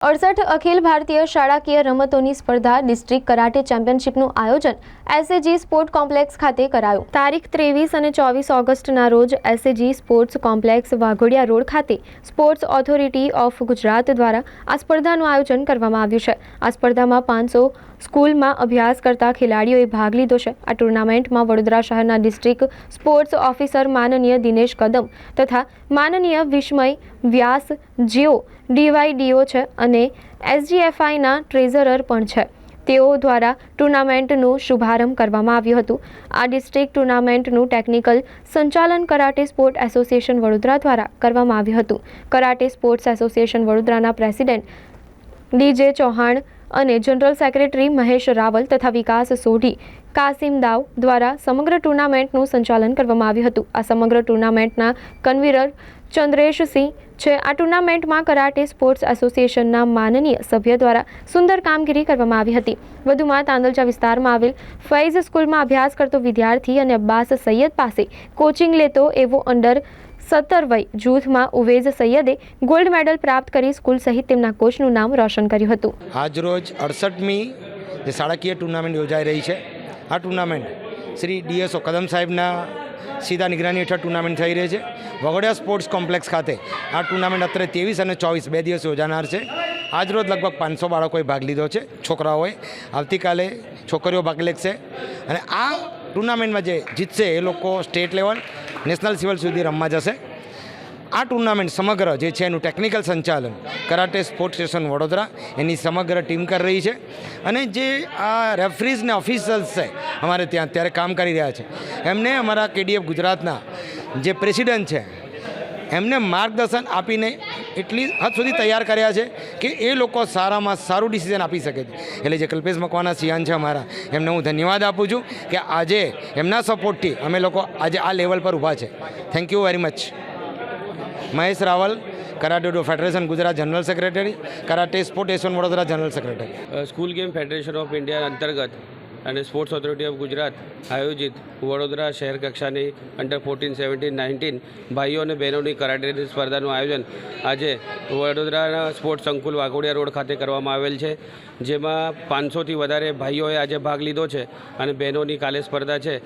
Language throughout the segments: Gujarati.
અડસઠ અખિલ ભારતીય શાળાકીય રમતોની સ્પર્ધા ડિસ્ટ્રિક્ટ કરાટે ચેમ્પિયનશિપનું આયોજન એસએજી સ્પોર્ટ કોમ્પ્લેક્સ ખાતે કરાયું. તારીખ ત્રેવીસ અને ચોવીસ ઓગસ્ટના રોજ SAG sports complex Waghodia road ખાતે સ્પોર્ટ્સ ઓથોરિટી ઓફ ગુજરાત દ્વારા આ સ્પર્ધાનું આયોજન કરવામાં આવ્યું છે. આ સ્પર્ધામાં પાંચસો સ્કૂલમાં અભ્યાસ કરતા ખેલાડીઓએ ભાગ લીધો છે. આ ટુર્નામેન્ટમાં વડોદરા શહેરના ડિસ્ટ્રિક્ટ સ્પોર્ટ્સ ઓફિસર માનનીય દિનેશ કદમ તથા માનનીય વિસ્મય વ્યાસ જેઓ ડીવાયડીઓ છે અને એસજીએફઆઈના ટ્રેઝરર પણ છે. તેઓ દ્વારા ટુર્નામેન્ટનું શુભારંભ કરવામાં આવ્યું હતું. આ ડિસ્ટ્રિક્ટ ટુર્નામેન્ટનું ટેકનિકલ સંચાલન કરાટે સ્પોર્ટ એસોસિએશન વડોદરા દ્વારા કરવામાં આવ્યું હતું. કરાટે સ્પોર્ટ્સ એસોસિએશન વડોદરાના પ્રેસિડેન્ટ ડીજે ચૌહાણ અને જનરલ સેક્રેટરી મહેશ રાવલ તથા વિકાસ સોઢી કાસિમ દાવ દ્વારા સમગ્ર ટુર્નામેન્ટનું સંચાલન કરવામાં આવ્યું હતું. આ સમગ્ર ટુર્નામેન્ટના કન્વીનર ચંદ્રેશસિંહ છે. આ ટુર્નામેન્ટમાં કરાટે સ્પોર્ટ્સ એસોસિએશનના માનનીય સભ્ય દ્વારા સુંદર કામગીરી કરવામાં આવી હતી. વધુમાં તાંદલજા વિસ્તારમાં આવેલ ફૈઝ સ્કૂલમાં અભ્યાસ કરતો વિદ્યાર્થી અને અબ્બાસ સૈયદ પાસે કોચિંગ લેતો એવો અંડર સત્તર વય જૂથમાં ઉવેઝ સૈયદે ગોલ્ડ મેડલ પ્રાપ્ત કરી સ્કૂલ સહિત તેમના કોચનું નામ રોશન કર્યું હતું. આજરોજ અડસઠમી જે શાળાકીય ટુર્નામેન્ટ યોજાઈ રહી છે. આ ટુર્નામેન્ટ શ્રી ડીએસઓ કદમ સાહેબના સીધા નિગરાની હેઠળ ટુર્નામેન્ટ થઈ રહી છે. વગોડિયા સ્પોર્ટ્સ કોમ્પ્લેક્સ ખાતે આ ટુર્નામેન્ટ અત્યારે ત્રેવીસ અને ચોવીસ બે દિવસ યોજાનાર છે. આજરોજ લગભગ પાંચસો બાળકોએ ભાગ લીધો છે. છોકરાઓએ આવતીકાલે છોકરીઓ ભાગ લેશે. અને આ ટુર્નામેન્ટમાં જે જીતશે એ લોકો સ્ટેટ લેવલ નેશનલ સિવિલ સુધી રમવા જશે. આ ટુર્નામેન્ટ સમગ્ર જે છે એનું ટેકનિકલ સંચાલન કરાટે સ્પોર્ટ્સ સ્ટેશન વડોદરા એની સમગ્ર ટીમ કરી રહી છે. અને જે આ રેફરીઝ ને ઓફિસર્સ છે અમારે ત્યાં અત્યારે કામ કરી રહ્યા છે. એમને અમારા કેડીએફ ગુજરાતના જે પ્રેસિડેન્ટ છે, એમને માર્ગદર્શન આપીને એટલી હદ સુધી તૈયાર કર્યા છે કે એ લોકો સારામાં સારું ડિસિઝન આપી શકે છે. એટલે જે કલ્પેશ મકવાના સિયાન છે અમારા, એમને હું ધન્યવાદ આપું છું કે આજે એમના સપોર્ટથી અમે લોકો આજે આ લેવલ પર ઊભા છે. Thank you very much Mahesh Raval karatedo federation Gujarat general secretary karate sport એસોન Vadodara general secretary school game federation of India અંતર્ગત અને સ્પોર્ટ્સ ઓથોરિટી ઓફ ગુજરાત આયોજિત વડોદરા શહેર કક્ષાની અંડર ફોર્ટીન સેવન્ટીન નાઇન્ટીન ભાઈઓ અને બહેનોની કરાટેની સ્પર્ધાનું આયોજન આજે વડોદરાના સ્પોર્ટ્સ સંકુલ વાઘોડિયા રોડ ખાતે કરવામાં આવેલ છે, જેમાં પાંચસોથી વધારે ભાઈઓએ આજે ભાગ લીધો છે અને બહેનોની કાલે સ્પર્ધા છે.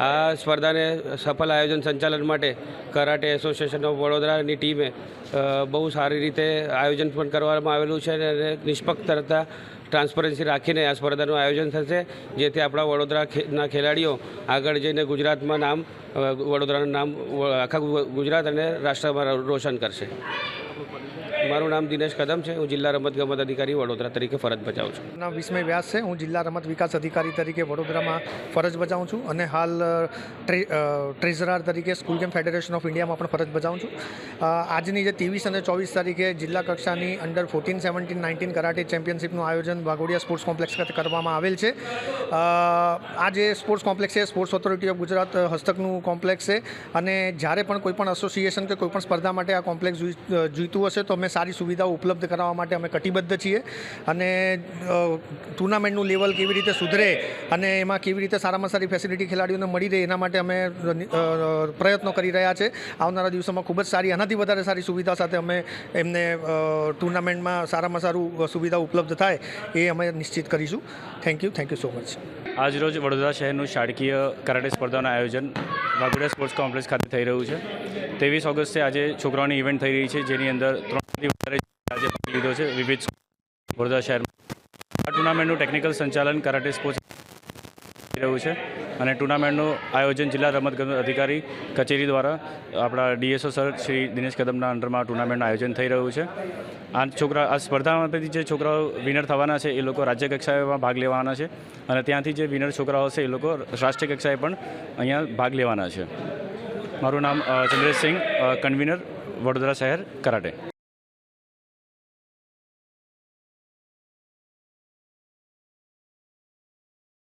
આ સ્પર્ધાને સફળ આયોજન સંચાલન માટે કરાટે એસોસિએશન ઓફ વડોદરાની ટીમે બહુ સારી રીતે આયોજન પણ કરવામાં આવેલું છે અને નિષ્પક્ષતા ટ્રાન્સપરન્સી રાખીને આ સ્પર્ધાનું આયોજન થશે, જેથી આપણા વડોદરા ખે- ખેલાડીઓ આગળ જઈને ગુજરાતમાં નામ વડોદરાનું નામ આખા ગુજરાત અને રાષ્ટ્રમાં રોશન કરશે. મારું નામ દિનેશ કદમ છે. હું જિલ્લા રમત ગમત અધિકારી વડોદરા તરીકે ફરજ બજાવું છું. નામ વિસ્મય વ્યાસ છે. હું જિલ્લા રમત વિકાસ અધિકારી તરીકે વડોદરામાં ફરજ બજાવું છું અને હાલ ટ્રેઝરર તરીકે સ્કૂલ ગેમ ફેડરેશન ઓફ ઇન્ડિયામાં પણ ફરજ બજાવું છું. આજની જે ત્રેવીસ અને ચોવીસ તારીખે જિલ્લા કક્ષાની under fourteen, seventeen, nineteen karate ચેમ્પિયનશિપનું આયોજન વાઘોડિયા સ્પોર્ટ્સ કોમ્પ્લેક્સ ખાતે કરવામાં આવેલ છે. આજે સ્પોર્ટ્સ કોમ્પ્લેક્સ છે, સ્પોર્ટ્સ ઓથોરિટી ઓફ ગુજરાત હસ્તકનું કોમ્પ્લેક્સ છે અને જ્યારે પણ કોઈપણ એસોસિએશન કે કોઈપણ સ્પર્ધા માટે આ કોમ્પ્લેક્સ જોઈ- જોઈતું હશે તો અમે સારી સુવિધાઓ ઉપલબ્ધ કરાવવા માટે અમે કટિબદ્ધ છીએ અને ટુર્નામેન્ટનું લેવલ કેવી રીતે સુધરે અને એમાં કેવી રીતે સારામાં સારી ફેસિલિટી ખેલાડીઓને મળી રહે એના માટે અમે પ્રયત્નો કરી રહ્યા છે. આવનારા દિવસોમાં ખૂબ જ સારી, આનાથી વધારે સારી સુવિધા સાથે અમે એમને ટુર્નામેન્ટમાં સારામાં સારું સુવિધા ઉપલબ્ધ થાય એ અમે નિશ્ચિત કરીશું. Thank you thank you so much આજરોજ વડોદરા શહેરનું શાળકીય કરાટે સ્પર્ધાનું આયોજન વાઘોડિયા સ્પોર્ટ્સ કોમ્પ્લેક્સ ખાતે થઈ રહ્યું છે. ત્રેવીસ ઓગસ્ટે આજે છોકરાઓની ઇવેન્ટ થઈ રહી છે, જેની અંદર ભાગ લીધો છે. વિવિધ વડોદરા શહેરમાં આ ટુર્નામેન્ટનું ટેકનિકલ સંચાલન કરાટે સ્પોર્ટ્સ રહ્યું છે અને ટુર્નામેન્ટનું આયોજન જિલ્લા રમતગમત અધિકારી કચેરી દ્વારા આપણા ડીએસઓ સર શ્રી દિનેશ કદમના અંડરમાં ટુર્નામેન્ટનું આયોજન થઈ રહ્યું છે. આ છોકરા, આ સ્પર્ધામાંથી જે છોકરાઓ વિનર થવાના છે એ લોકો રાજ્ય કક્ષાએમાં ભાગ લેવાના છે અને ત્યાંથી જે વિનર છોકરાઓ હશે એ લોકો રાષ્ટ્રીય કક્ષાએ પણ અહીંયા ભાગ લેવાના છે. મારું નામ ચંદ્રેશ સિંહ કન્વીનર વડોદરા શહેર કરાટે.